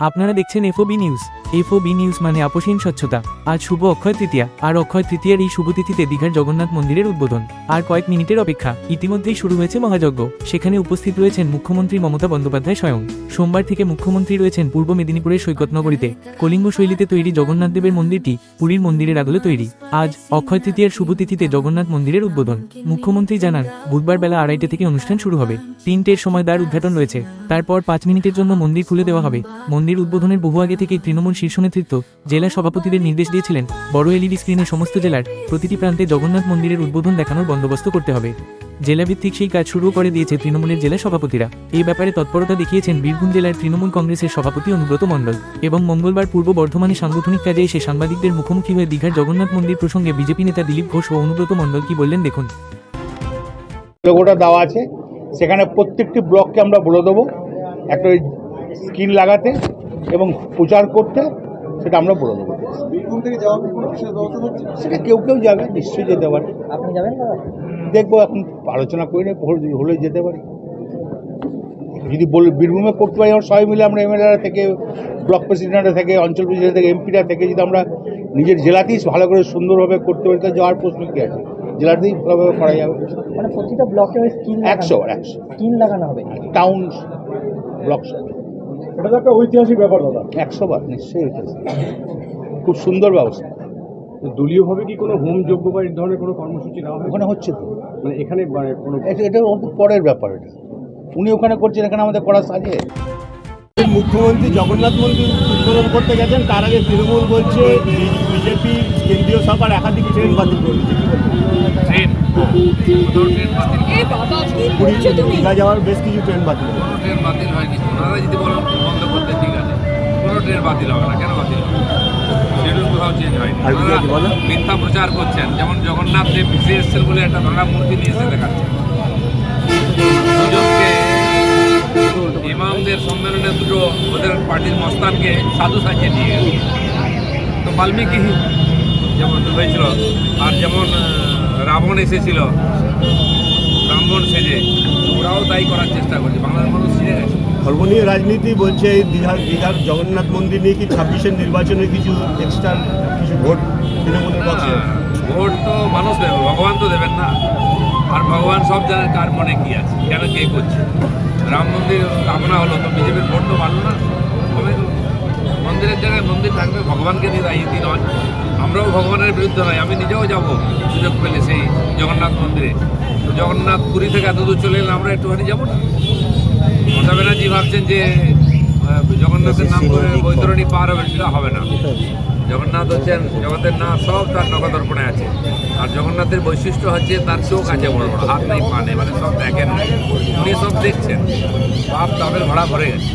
আপনারা দেখছেন FOB news. FOB news মানে আপোষহীন স্বচ্ছতা। আজ শুভ অক্ষয় তৃতীয়া। আর অক্ষয় তৃতীয়ার এই শুভ তিথিতে দীঘার জগন্নাথ মন্দিরের উদ্বোধন। আর কয়েক মিনিটের অপেক্ষা। ইতিমধ্যেই শুরু হয়েছে মহাযজ্ঞ। সেখানে উপস্থিত রয়েছেন মুখ্যমন্ত্রী মমতা বন্দ্যোপাধ্যায় স্বয়ং। সোমবার থেকে মুখ্যমন্ত্রী রয়েছেন পূর্ব মেদিনীপুরের সৈকতনগরীতে। কলিঙ্গ শৈলীতে তৈরি জগন্নাথ দেবের মন্দিরটি পুরীর মন্দিরের আদলে তৈরি। আজ অক্ষয় তৃতীয়ার শুভ তিথিতে জগন্নাথ মন্দিরের উদ্বোধন। মুখ্যমন্ত্রী জানান, বুধবার বেলা আড়াইটে থেকে অনুষ্ঠান শুরু হবে। তিনটের সময় দ্বার উদ্ঘাটন রয়েছে। তারপর পাঁচ মিনিটের জন্য মন্দির খুলে দেওয়া হবে। মন্দির উদ্বোধনের বহু আগে থেকেই তৃণমূল শীর্ষ নেতৃত্ব জেলা সভাপতিদের নির্দেশ দিয়েছিলেন, বড় এলইডি স্ক্রিনে সমস্ত জেলার প্রতিটি প্রান্তে জগন্নাথ মন্দিরের উদ্বোধন দেখানোর বন্দোবস্ত করতে হবে। জেলাভিত্তিক সেই কাজ শুরু করে দিয়েছে তৃণমূলের জেলা সভাপতিরা। এই ব্যাপারে তৎপরতা দেখিয়েছেন বীরভূম জেলার তৃণমূল কংগ্রেসের সভাপতি অনুব্রত মণ্ডল এবং মঙ্গলবার পূর্ব বর্ধমানে সাংগঠনিক কাজে এসে সাংবাদিকদের মুখোমুখি হয়ে দীঘার জগন্নাথ মন্দির প্রসঙ্গে বিজেপি নেতা দিলীপ ঘোষ ও অনুব্রত মণ্ডল কি বললেন দেখুন। দেওয়া আছে। সেখানে প্রত্যেকটি ব্লককে আমরা বলে দেবো। একটা স্ক্রিন লাগাতে। এবং প্রচার করতে সেটা আমরা বলে দেবো। বীরভূম থেকে যাওয়া কি কোনো বিশেষ ব্যবস্থা থাকছে সেটা কেউ কেউ যাবে নিশ্চয়ই যেতে পারে। আপনি যাবেন দেখব এখন আলোচনা করি না হলে- হলে যেতে পারি। যদি বল বীরভূমে করতে পারি আমরা সবাই মিলে আমরা এমএলএরা থেকে ব্লক প্রেসিডেন্টরা থেকে অঞ্চল প্রেসিডেন্ট থেকে এমপিরা থেকে যদি আমরা নিজের জেলাতেই ভালো করে সুন্দরভাবে করতে পারি তাহলে যাওয়ার প্রশ্ন কী আছে? জেলাতেই ভালোভাবে করা যাবে। মানে প্রতিটা ব্লকে একশো একশো স্কিল লাগানো হবে। টাউন ব্লক সব। এটা তো একটা ঐতিহাসিক ব্যাপার দাদা। একশো বার নিশ্চয়ই খুব সুন্দর ব্যবস্থা। দলীয়ভাবে কি কোনো হোম যোগ্য বা এই ধরনের কোনো কর্মসূচি নেওয়া হয় ওখানে হচ্ছে তো। মানে এখানে মানে কোনো এটা এটা পরের ব্যাপার এটা। উনি ওখানে করছেন এখানে আমাদের করা সাজে মুখ্যমন্ত্রী জগন্নাথ মন্দির উদ্বোধন করতে গেছেন তার আগে তৃণমূল বলছে বিজেপি কেন্দ্রীয় সরকার একাধিক ট্রেন বাতিল করেছে ট্রেন? ট্রেন বাতিল এ বাবা কি পুরী করছ তুমি? দীঘা যাওয়ার বেশ কিছু ট্রেন বাতিল কোনো ট্রেন বাতিল হয়নি। ওনারা যদি বলেন বন্ধ করতে ঠিক আছে। কোনো ট্রেন বাতিল হবে না। কেন বাতিল হবে? কোথাও চেঞ্জ হয়নি? মিথ্যা প্রচার করছেন। যেমন জগন্নাথ দেব পিছিয়ে এসছেন বলে একটা ধরা মূর্তি নিয়ে এসে দেখাচ্ছে। ইমামদের সম্মেলনে দুটো ওদের পার্টির মস্তানকে সাধু সাজিয়ে নিয়ে গেল তো বাল্মীকি যেমন হয়েছিল আর যেমন রাবণ এসেছিল ব্রাহ্মণ সেজে ওরাও তাই করার চেষ্টা করছে। বাংলার মানুষ শিখে গেছে। ধর্মনীয় রাজনীতি বলছে এই দীঘার দীঘার জগন্নাথ মন্দির নিয়ে কি ছাব্বিশের নির্বাচনে কিছু এক্সট্রা কিছু ভোট তৃণমূলের ভোট তো মানুষ দেবে ভগবান তো দেবেন না। আর ভগবান সব জানেন কার মনে কি আছে, কেন কে করছে? রাম মন্দির স্থাপনা হলো, তো বিজেপির ভোট তো ভালো না কমে। মন্দিরের জায়গায় মন্দির থাকবে, ভগবানকে দিয়ে দায়িত্ব নয়। আমরাও ভগবানের বিরুদ্ধে নয়, আমি নিজেও যাব সুযোগ পেলে সেই জগন্নাথ মন্দিরে। তো জগন্নাথ পুরী থেকে এত দূর চলে এলে আমরা একটুখানি যাব না। মমতা ব্যানার্জি ভাবছেন যে জগন্নাথের নাম করে বৈতরণী পার হবে সেটা হবে না। জগন্নাথ হচ্ছেন জগতের না সব তার নগদর্পণে আছে। আর জগন্নাথের বৈশিষ্ট্য হচ্ছে তার চোখ আছে বড় বড় হাত নেই পা নেই মানে সব দেখেন। উনি সব দেখছেন। বাপ তাদের ভাড়া ভরে গেছে।